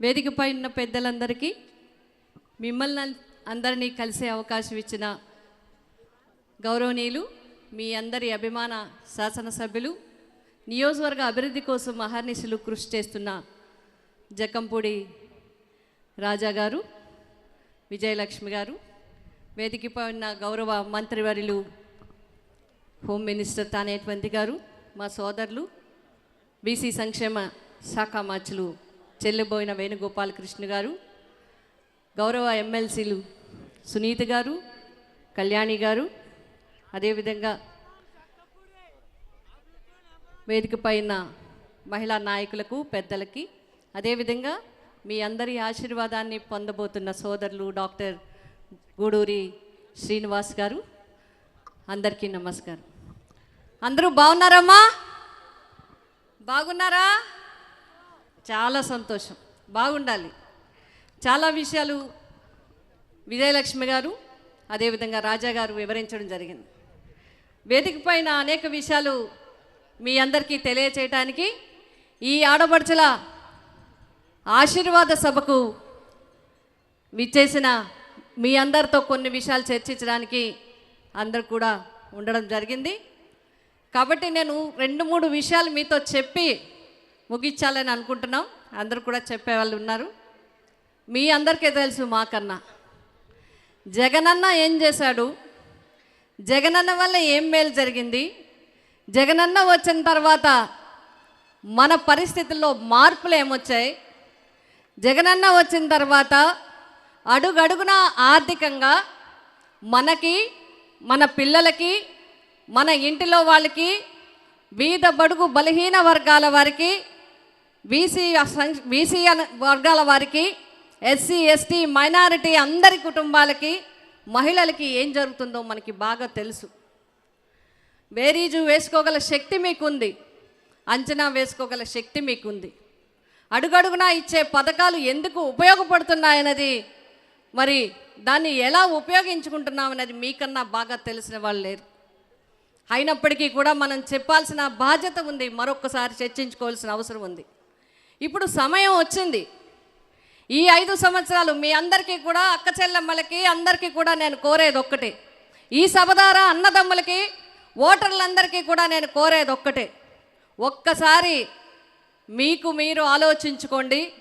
వేదికపై ఉన్న పెద్దలందరికీ మిమ్మల్ని అందరినీ కలిసే అవకాశం ఇచ్చిన గౌరవనీయులు మీ అందరి అభిమాన శాసనసభ్యులు నియోజకవర్గ అభివృద్ధి కోసం అహర్నిశలు కృషి చేస్తున్న జకంపూడి రాజా గారు విజయలక్ష్మి గారు వేదికపై ఉన్న గౌరవ మంత్రివర్యులు హోమ్ మినిస్టర్ తానేటువంటి గారు మా సోదరులు బీసీ సంక్షేమ శాఖ మార్చులు చెల్లిబోయిన వేణుగోపాలకృష్ణ గారు గౌరవ ఎమ్మెల్సీలు సునీత గారు కళ్యాణి గారు అదేవిధంగా వేదిక పైన మహిళా నాయకులకు పెద్దలకి అదేవిధంగా మీ అందరి ఆశీర్వాదాన్ని పొందబోతున్న సోదరులు డాక్టర్ గూడూరి శ్రీనివాస్ గారు అందరికీ నమస్కారం. అందరూ బాగున్నారమ్మా? బాగున్నారా? చాలా సంతోషం. బాగుండాలి. చాలా విషయాలు విజయలక్ష్మి గారు అదేవిధంగా రాజా గారు వివరించడం జరిగింది. వేదిక పైన అనేక విషయాలు మీ అందరికీ తెలియచేయటానికి ఈ ఆడపడుచుల ఆశీర్వాద సభకు విచ్చేసిన మీ అందరితో కొన్ని విషయాలు చర్చించడానికి అందరు కూడా ఉండడం జరిగింది. కాబట్టి నేను రెండు మూడు విషయాలు మీతో చెప్పి ముగించాలని అనుకుంటున్నాం. అందరు కూడా చెప్పేవాళ్ళు ఉన్నారు. మీ అందరికీ తెలుసు మాకన్నా. జగనన్న ఏం చేశాడు? జగనన్న వల్ల ఏం మేలు జరిగింది? జగనన్న వచ్చిన తర్వాత మన పరిస్థితుల్లో మార్పులు ఏమొచ్చాయి? జగనన్న వచ్చిన తర్వాత అడుగడుగున ఆర్థికంగా మనకి మన పిల్లలకి మన ఇంటిలో వాళ్ళకి బీద బడుగు బలహీన వర్గాల వారికి బీసీ బీసీ వర్గాల వారికి ఎస్సీ ఎస్టీ మైనారిటీ అందరి కుటుంబాలకి మహిళలకి ఏం జరుగుతుందో మనకి బాగా తెలుసు. బేరీజు వేసుకోగల శక్తి మీకుంది. అంచనా వేసుకోగల శక్తి మీకుంది. అడుగడుగునా ఇచ్చే పథకాలు ఎందుకు ఉపయోగపడుతున్నాయన్నది మరి దాన్ని ఎలా ఉపయోగించుకుంటున్నామన్నది మీకన్నా బాగా తెలిసిన వాళ్ళు లేరు. అయినప్పటికీ కూడా మనం చెప్పాల్సిన బాధ్యత ఉంది. మరొకసారి చర్చించుకోవాల్సిన అవసరం ఉంది. ఇప్పుడు సమయం వచ్చింది. ఈ ఐదు సంవత్సరాలు మీ అందరికీ కూడా అక్క చెల్లెమ్మలకి అందరికీ కూడా నేను కోరేది ఒక్కటే. ఈ సభదార అన్నదమ్ములకి ఓటర్లందరికీ కూడా నేను కోరేది ఒక్కటే. ఒక్కసారి మీకు మీరు ఆలోచించుకోండి.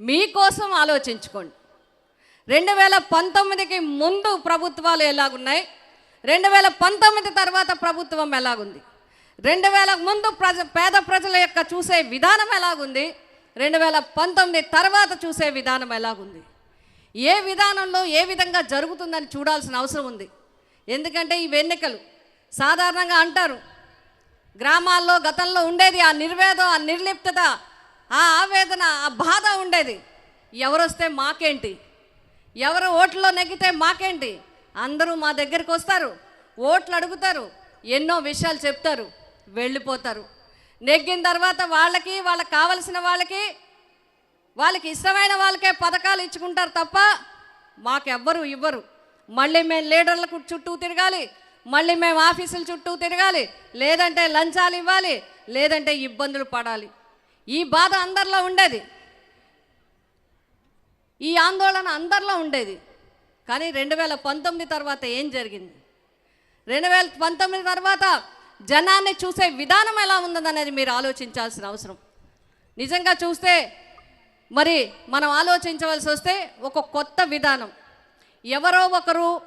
మీకోసం ఆలోచించుకోండి. రెండు వేల పంతొమ్మిదికి ముందు ప్రభుత్వాలు ఎలాగున్నాయి? రెండు వేల పంతొమ్మిది తర్వాత ప్రభుత్వం ఎలాగుంది? రెండు వేల ముందు ప్రజ పేద ప్రజల యొక్క చూసే విధానం ఎలాగుంది? రెండు వేల పంతొమ్మిది తర్వాత చూసే విధానం ఎలాగుంది? ఏ విధానంలో ఏ విధంగా జరుగుతుందని చూడాల్సిన అవసరం ఉంది. ఎందుకంటే ఇవి ఎన్నికలు. సాధారణంగా అంటారు గ్రామాల్లో గతంలో ఉండేది ఆ నిర్వేదం ఆ నిర్లిప్తత ఆ ఆవేదన ఆ బాధ ఉండేది. ఎవరొస్తే మాకేంటి? ఎవరు ఓట్లో నెగ్గితే మాకేంటి? అందరూ మా దగ్గరికి వస్తారు ఓట్లు అడుగుతారు ఎన్నో విషయాలు చెప్తారు వెళ్ళిపోతారు. నెగ్గిన తర్వాత వాళ్ళకి వాళ్ళకి కావలసిన వాళ్ళకి వాళ్ళకి ఇష్టమైన వాళ్ళకే పథకాలు ఇచ్చుకుంటారు తప్ప మాకెవ్వరు ఇవ్వరు. మళ్ళీ మేము లీడర్లకు చుట్టూ తిరగాలి మళ్ళీ మేము ఆఫీసుల చుట్టూ తిరగాలి లేదంటే లంచాలు ఇవ్వాలి లేదంటే ఇబ్బందులు పడాలి. ఈ బాధ అందరిలో ఉండేది. ఈ ఆందోళన అందరిలో ఉండేది. కానీ రెండు వేల పంతొమ్మిది తర్వాత ఏం జరిగింది? రెండు వేల పంతొమ్మిది తర్వాత జనాన్ని చూసే విధానం ఎలా ఉందనేది మీరు ఆలోచించాల్సిన అవసరం. నిజంగా చూస్తే మరి మనం ఆలోచించవలసి వస్తే ఒక కొత్త విధానం. ఎవరో ఒకరు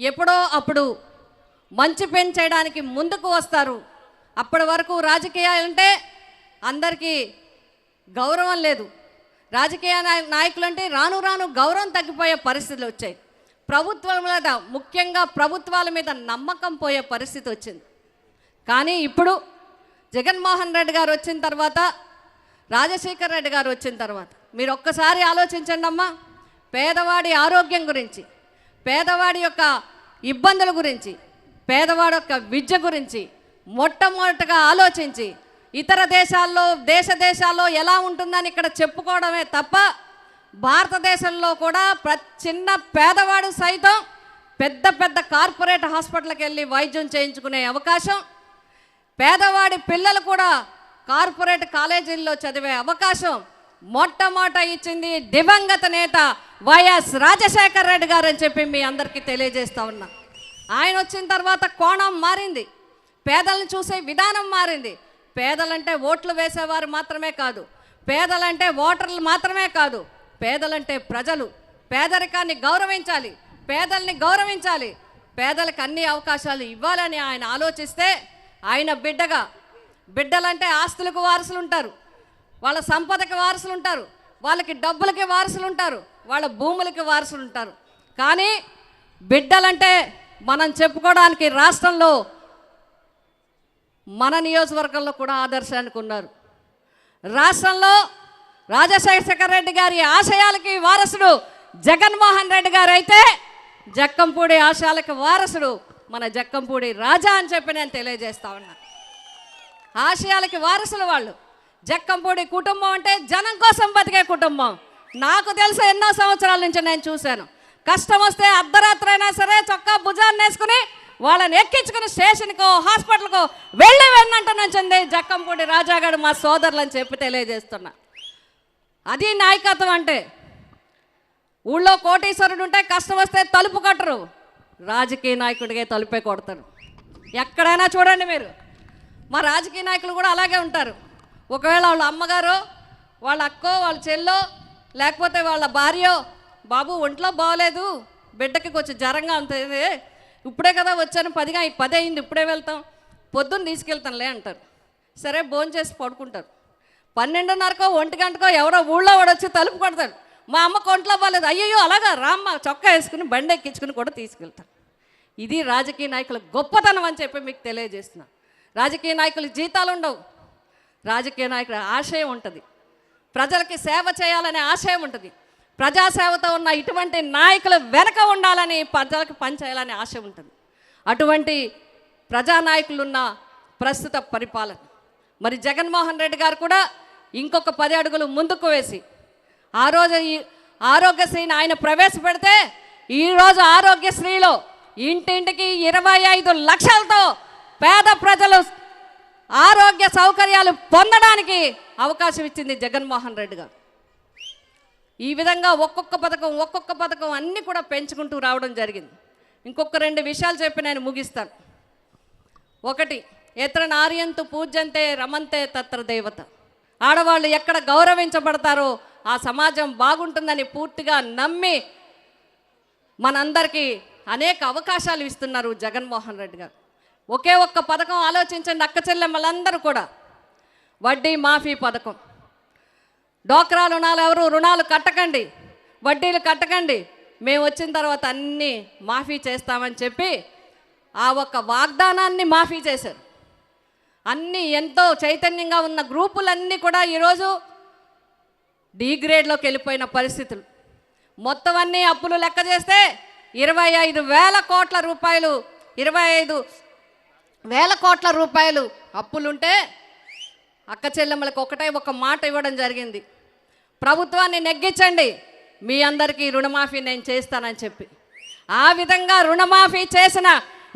ఎప్పుడో అప్పుడు మంచి పని చేయడానికి ముందుకు వస్తారు. అప్పటి వరకు రాజకీయాలంటే అందరికీ గౌరవం లేదు. రాజకీయ నాయ నాయకులంటే రాను రాను గౌరవం తగ్గిపోయే పరిస్థితులు వచ్చాయి. ప్రభుత్వం మీద ముఖ్యంగా ప్రభుత్వాల మీద నమ్మకం పోయే పరిస్థితి వచ్చింది. కానీ ఇప్పుడు జగన్మోహన్ రెడ్డి గారు వచ్చిన తర్వాత రాజశేఖర్ రెడ్డి గారు వచ్చిన తర్వాత మీరు ఒక్కసారి ఆలోచించండి అమ్మా. పేదవాడి ఆరోగ్యం గురించి పేదవాడి యొక్క ఇబ్బందుల గురించి పేదవాడి యొక్క విద్య గురించి మొట్టమొదటగా ఆలోచించి ఇతర దేశాల్లో దేశ దేశాల్లో ఎలా ఉంటుందని ఇక్కడ చెప్పుకోవడమే తప్ప భారతదేశంలో కూడా ప్ర చిన్న పేదవాడు సైతం పెద్ద పెద్ద కార్పొరేట్ హాస్పిటల్కి వెళ్ళి వైద్యం చేయించుకునే అవకాశం పేదవాడి పిల్లలు కూడా కార్పొరేట్ కాలేజీల్లో చదివే అవకాశం మొట్టమొదట ఇచ్చింది దివంగత నేత వైఎస్ రాజశేఖర రెడ్డి గారు అని చెప్పి మీ అందరికీ తెలియజేస్తా ఉన్నా. ఆయన వచ్చిన తర్వాత కోణం మారింది. పేదలను చూసే విధానం మారింది. పేదలంటే ఓట్లు వేసేవారు మాత్రమే కాదు. పేదలంటే ఓటర్లు మాత్రమే కాదు. పేదలంటే ప్రజలు. పేదరికాన్ని గౌరవించాలి. పేదల్ని గౌరవించాలి. పేదలకు అన్ని అవకాశాలు ఇవ్వాలని ఆయన ఆలోచిస్తే ఆయన బిడ్డగా. బిడ్డలంటే ఆస్తులకు వారసులు ఉంటారు వాళ్ళ సంపదకి వారసులు ఉంటారు వాళ్ళకి డబ్బులకి వారసులు ఉంటారు వాళ్ళ భూములకి వారసులు ఉంటారు కానీ బిడ్డలంటే మనం చెప్పుకోవడానికి రాష్ట్రంలో మన నియోజకవర్గంలో కూడా ఆదర్శానికి ఉన్నారు. రాష్ట్రంలో రాజశేఖర రెడ్డి గారి ఆశయాలకి వారసుడు జగన్మోహన్ రెడ్డి గారు అయితే జక్కంపూడి ఆశయాలకి వారసుడు మన జక్కంపూడి రాజా అని చెప్పి నేను తెలియజేస్తా ఉన్నా. ఆశయాలకి వారసులు వాళ్ళు. జక్కంపూడి కుటుంబం అంటే జనం కోసం బతికే కుటుంబం. నాకు తెలిసి ఎన్నో సంవత్సరాల నుంచి నేను చూశాను. కష్టం వస్తే అర్ధరాత్రి అయినా సరే చొక్కా భుజాన్ని వేసుకుని వాళ్ళని ఎక్కించుకుని స్టేషన్కో హాస్పిటల్కో వెళ్ళి వెళ్ళంట నుంచింది జక్కంపూడి రాజాగాడు మా సోదరులని చెప్పి తెలియజేస్తున్నా. అది నాయకత్వం అంటే. ఊళ్ళో కోటీశ్వరుడు ఉంటే కష్టం వస్తే తలుపు కట్టరు. రాజకీయ నాయకుడిగా తలుపే కొడతారు. ఎక్కడైనా చూడండి మీరు. మా రాజకీయ నాయకులు కూడా అలాగే ఉంటారు. ఒకవేళ వాళ్ళ అమ్మగారో వాళ్ళ అక్కో వాళ్ళ చెల్లో లేకపోతే వాళ్ళ భార్యో బాబు ఒంట్లో బాగోలేదు బిడ్డకి కొంచెం జ్వరంగా ఉంటుంది ఇప్పుడే కదా వచ్చాను. పదిగా పది అయింది. ఇప్పుడే వెళ్తాం. పొద్దున్న తీసుకెళ్తానులే అంటారు. సరే భోజనం చేసి పడుకుంటారు. పన్నెండున్నరకో ఒంటి గంటకో ఎవరో ఊళ్ళో వాడు వచ్చి తలుపు కొడతాడు మా అమ్మ కొంట్లో బాగాలేదు అయ్యయ్యో అలాగా రామ్మ చొక్కా వేసుకుని బండి ఎక్కించుకుని కూడా తీసుకెళ్తాను ఇది రాజకీయ నాయకుల గొప్పతనం అని చెప్పి మీకు తెలియజేస్తున్నా. రాజకీయ నాయకులు జీతాలు ఉండవు. రాజకీయ నాయకుల ఆశయం ఉంటుంది. ప్రజలకి సేవ చేయాలనే ఆశయం ఉంటుంది. ప్రజాసేవతో ఉన్న ఇటువంటి నాయకులు వెనక ఉండాలని ప్రజలకు పనిచేయాలనే ఆశ ఉంటుంది. అటువంటి ప్రజానాయకులున్న ప్రస్తుత పరిపాలన. మరి జగన్మోహన్ రెడ్డి గారు కూడా ఇంకొక పది అడుగులు ముందుకు వేసి ఆ రోజు ఈ ఆరోగ్యశ్రీని ఆయన ప్రవేశపెడితే ఈరోజు ఆరోగ్యశ్రీలో ఇంటింటికి ఇరవై ఐదు లక్షలతో పేద ప్రజలు ఆరోగ్య సౌకర్యాలు పొందడానికి అవకాశం ఇచ్చింది జగన్మోహన్ రెడ్డి గారు. ఈ విధంగా ఒక్కొక్క పథకం ఒక్కొక్క పథకం అన్నీ కూడా పెంచుకుంటూ రావడం జరిగింది. ఇంకొక రెండు విషయాలు చెప్పి నేను ముగిస్తాను. ఒకటి ఎత్ర నార్యంతు పూజ్యంతే రమంతే తత్ర దేవత. ఆడవాళ్ళు ఎక్కడ గౌరవించబడతారో ఆ సమాజం బాగుంటుందని పూర్తిగా నమ్మి మనందరికీ అనేక అవకాశాలు ఇస్తున్నారు జగన్మోహన్ రెడ్డి గారు. ఒకే ఒక్క పథకం ఆలోచించండి అక్క చెల్లెమ్మలందరూ కూడా. వడ్డీ మాఫీ పథకం. డోక్రా రుణాలు ఎవరు? రుణాలు కట్టకండి. వడ్డీలు కట్టకండి. మేము వచ్చిన తర్వాత అన్నీ మాఫీ చేస్తామని చెప్పి ఆ ఒక్క వాగ్దానాన్ని మాఫీ చేశారు. అన్నీ ఎంతో చైతన్యంగా ఉన్న గ్రూపులన్నీ కూడా ఈరోజు డి గ్రేడ్లోకి వెళ్ళిపోయిన పరిస్థితులు. మొత్తం అన్ని అప్పులు లెక్క చేస్తే ఇరవై ఐదు వేల కోట్ల రూపాయలు ఇరవై ఐదు వేల కోట్ల రూపాయలు అప్పులుంటే అక్క చెల్లెమ్మలకు ఒకటే ఒక మాట ఇవ్వడం జరిగింది. ప్రభుత్వాన్ని నెగ్గించండి. మీ అందరికీ రుణమాఫీ నేను చేస్తానని చెప్పి. ఆ విధంగా రుణమాఫీ చేసిన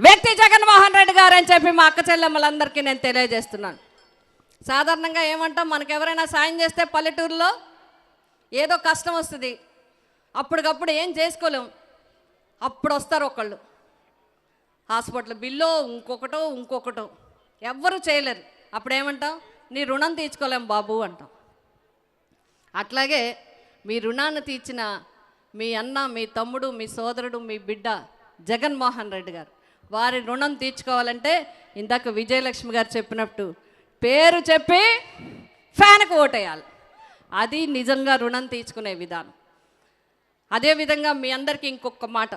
వ్యక్తి జగన్మోహన్ రెడ్డి గారు అని చెప్పి మా అక్క చెల్లెమ్మలందరికీ నేను తెలియజేస్తున్నాను. సాధారణంగా ఏమంటాం? మనకు ఎవరైనా సాయం చేస్తే పల్లెటూరులో ఏదో కష్టం వస్తుంది. అప్పటికప్పుడు ఏం చేసుకోలేం. అప్పుడు వస్తారు ఒకళ్ళు. హాస్పిటల్ బిల్లో ఇంకొకటో ఇంకొకటో. ఎవ్వరు చేయలేరు. అప్పుడు ఏమంటాం నీ రుణం తీర్చుకోలేం బాబు అంటాం అట్లాగే మీ రుణాన్ని తీర్చిన మీ అన్న మీ తమ్ముడు మీ సోదరుడు మీ బిడ్డ జగన్మోహన్ రెడ్డి గారు. వారి రుణం తీర్చుకోవాలంటే ఇందాక విజయలక్ష్మి గారు చెప్పినట్టు పేరు చెప్పి ఫ్యాన్కు ఓటేయాలి. అది నిజంగా రుణం తీర్చుకునే విధానం. అదేవిధంగా మీ అందరికీ ఇంకొక మాట.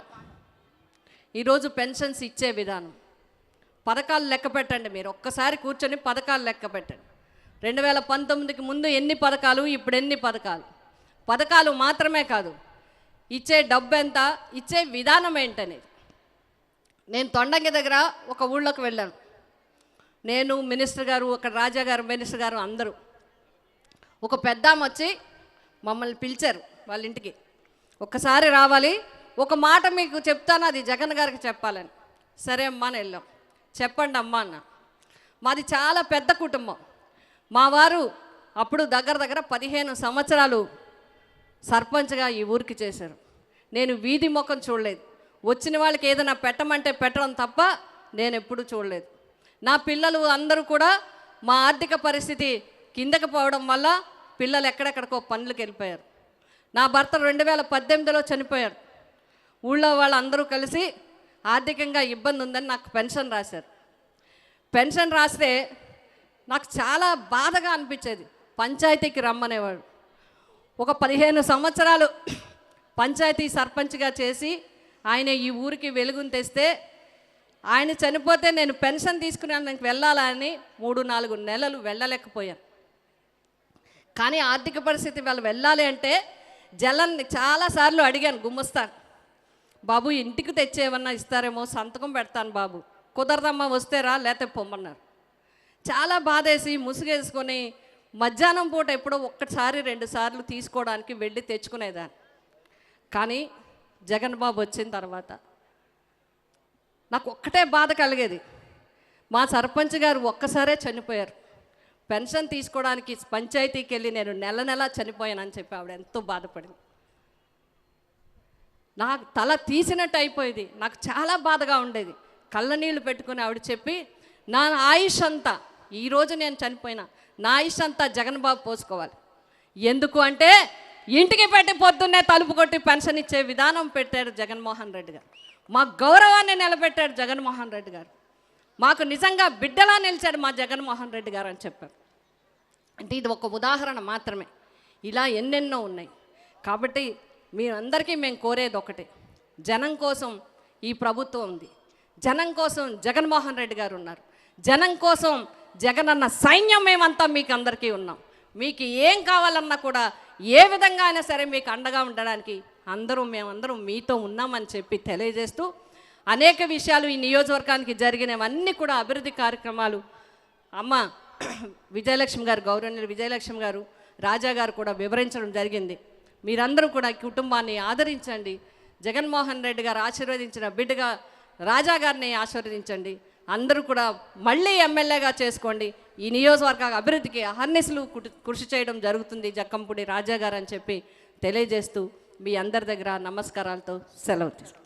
ఈరోజు పెన్షన్స్ ఇచ్చే విధానం. పథకాలు లెక్క పెట్టండి మీరు. ఒక్కసారి కూర్చొని పథకాలు లెక్క పెట్టండి. రెండు వేల పంతొమ్మిదికి ముందు ఎన్ని పథకాలు ఇప్పుడు ఎన్ని పథకాలు? పథకాలు మాత్రమే కాదు ఇచ్చే డబ్బు ఎంత ఇచ్చే విధానం ఏంటనేది. నేను తొండంగి దగ్గర ఒక ఊళ్ళోకి వెళ్ళాను. నేను మినిస్టర్ గారు ఒక రాజా గారు మినిస్టర్ గారు అందరూ. ఒక పెద్దామ వచ్చి మమ్మల్ని పిలిచారు వాళ్ళ ఇంటికి. ఒక్కసారి రావాలి ఒక మాట మీకు చెప్తాను అది జగన్ గారికి చెప్పాలని. సరే అమ్మా అని వెళ్ళాం. చెప్పండి అమ్మా అన్న. మాది చాలా పెద్ద కుటుంబం. మా వారు అప్పుడు దగ్గర దగ్గర పదిహేను సంవత్సరాలు సర్పంచ్గా ఈ ఊరికి చేశారు. నేను వీధి ముఖం చూడలేదు. వచ్చిన వాళ్ళకి ఏదైనా పెట్టమంటే పెట్టడం తప్ప నేను ఎప్పుడూ చూడలేదు. నా పిల్లలు అందరూ కూడా మా ఆర్థిక పరిస్థితి కిందకి పోవడం వల్ల పిల్లలు ఎక్కడెక్కడికో పనులకు వెళ్ళిపోయారు. నా భర్త రెండు వేల పద్దెనిమిదిలో చనిపోయారు ఊళ్ళో వాళ్ళందరూ కలిసి ఆర్థికంగా ఇబ్బంది ఉందని నాకు పెన్షన్ రాశారు. పెన్షన్ రాస్తే నాకు చాలా బాధగా అనిపించేది. పంచాయతీకి రమ్మనేవాడు. ఒక పదిహేను సంవత్సరాలు పంచాయతీ సర్పంచ్గా చేసి ఆయన ఈ ఊరికి వెలుగుని తెస్తే ఆయన చనిపోతే నేను పెన్షన్ తీసుకునేందుకు వెళ్ళాలని మూడు నాలుగు నెలలు వెళ్ళలేకపోయాను. కానీ ఆర్థిక పరిస్థితి వాళ్ళు వెళ్ళాలి అంటే జలం చాలాసార్లు అడిగాను గుమ్మస్తాను. బాబు ఇంటికి తెచ్చేమన్నా ఇస్తారేమో సంతకం పెడతాను బాబు. కుదరదమ్మా వస్తేరా లేకపోతే పొమ్మన్నారు. చాలా బాధేసి ముసుగేసుకొని మధ్యాహ్నం పూట ఎప్పుడో ఒక్కసారి రెండు సార్లు తీసుకోవడానికి వెళ్ళి తెచ్చుకునేదాన్ని. కానీ జగన్ బాబు వచ్చిన తర్వాత నాకు ఒక్కటే బాధ కలిగేది. మా సర్పంచ్ గారు ఒక్కసారే చనిపోయారు. పెన్షన్ తీసుకోవడానికి పంచాయతీకి వెళ్ళి నేను నెల నెల చనిపోయానని చెప్పి ఆవిడ ఎంతో బాధపడింది. నాకు తల తీసినట్టు అయిపోయేది. నాకు చాలా బాధగా ఉండేది. కళ్ళ నీళ్ళు పెట్టుకుని ఆవిడ చెప్పి నా ఆయుష్ అంతా ఈరోజు నేను చనిపోయినా నా ఆయుష్ అంతా జగన్ బాబు పోసుకోవాలి. ఎందుకు అంటే ఇంటికి పెట్టి పొద్దున్నే తలుపు కొట్టి పెన్షన్ ఇచ్చే విధానం పెట్టాడు జగన్మోహన్ రెడ్డి గారు. మా గౌరవాన్ని నిలబెట్టాడు జగన్మోహన్ రెడ్డి గారు. మాకు నిజంగా బిడ్డలా నిలిచాడు మా జగన్మోహన్ రెడ్డి గారు అని చెప్పారు. అంటే ఇది ఒక ఉదాహరణ మాత్రమే. ఇలా ఎన్నెన్నో ఉన్నాయి. కాబట్టి మీరందరికీ మేము కోరేది ఒకటే. జనం కోసం ఈ ప్రభుత్వం ఉంది. జనం కోసం జగన్మోహన్ రెడ్డి గారు ఉన్నారు. జనం కోసం జగన్ అన్న సైన్యం మేమంతా మీకు అందరికీ ఉన్నాం. మీకు ఏం కావాలన్నా కూడా ఏ విధంగా అయినా సరే మీకు అండగా ఉండడానికి అందరూ మేమందరం మీతో ఉన్నామని చెప్పి తెలియజేస్తూ అనేక విషయాలు ఈ నియోజకవర్గానికి జరిగినవన్నీ కూడా అభివృద్ధి కార్యక్రమాలు. అమ్మ విజయలక్ష్మి గారు గౌరవనీయులు విజయలక్ష్మి గారు రాజా గారు కూడా వివరించడం జరిగింది. మీరందరూ కూడా కుటుంబాన్ని ఆదరించండి. జగన్మోహన్ రెడ్డి గారు ఆశీర్వదించిన బిడ్డగా రాజా గారిని ఆశీర్వదించండి. అందరూ కూడా మళ్ళీ ఎమ్మెల్యేగా చేసుకోండి. ఈ నియోజకవర్గ అభివృద్ధికి అహర్నిసులు కృషి చేయడం జరుగుతుంది. జక్కంపూడి రాజా గారు అని చెప్పి తెలియజేస్తూ మీ అందరి దగ్గర నమస్కారాలతో సెలవు తీసుకుంటాను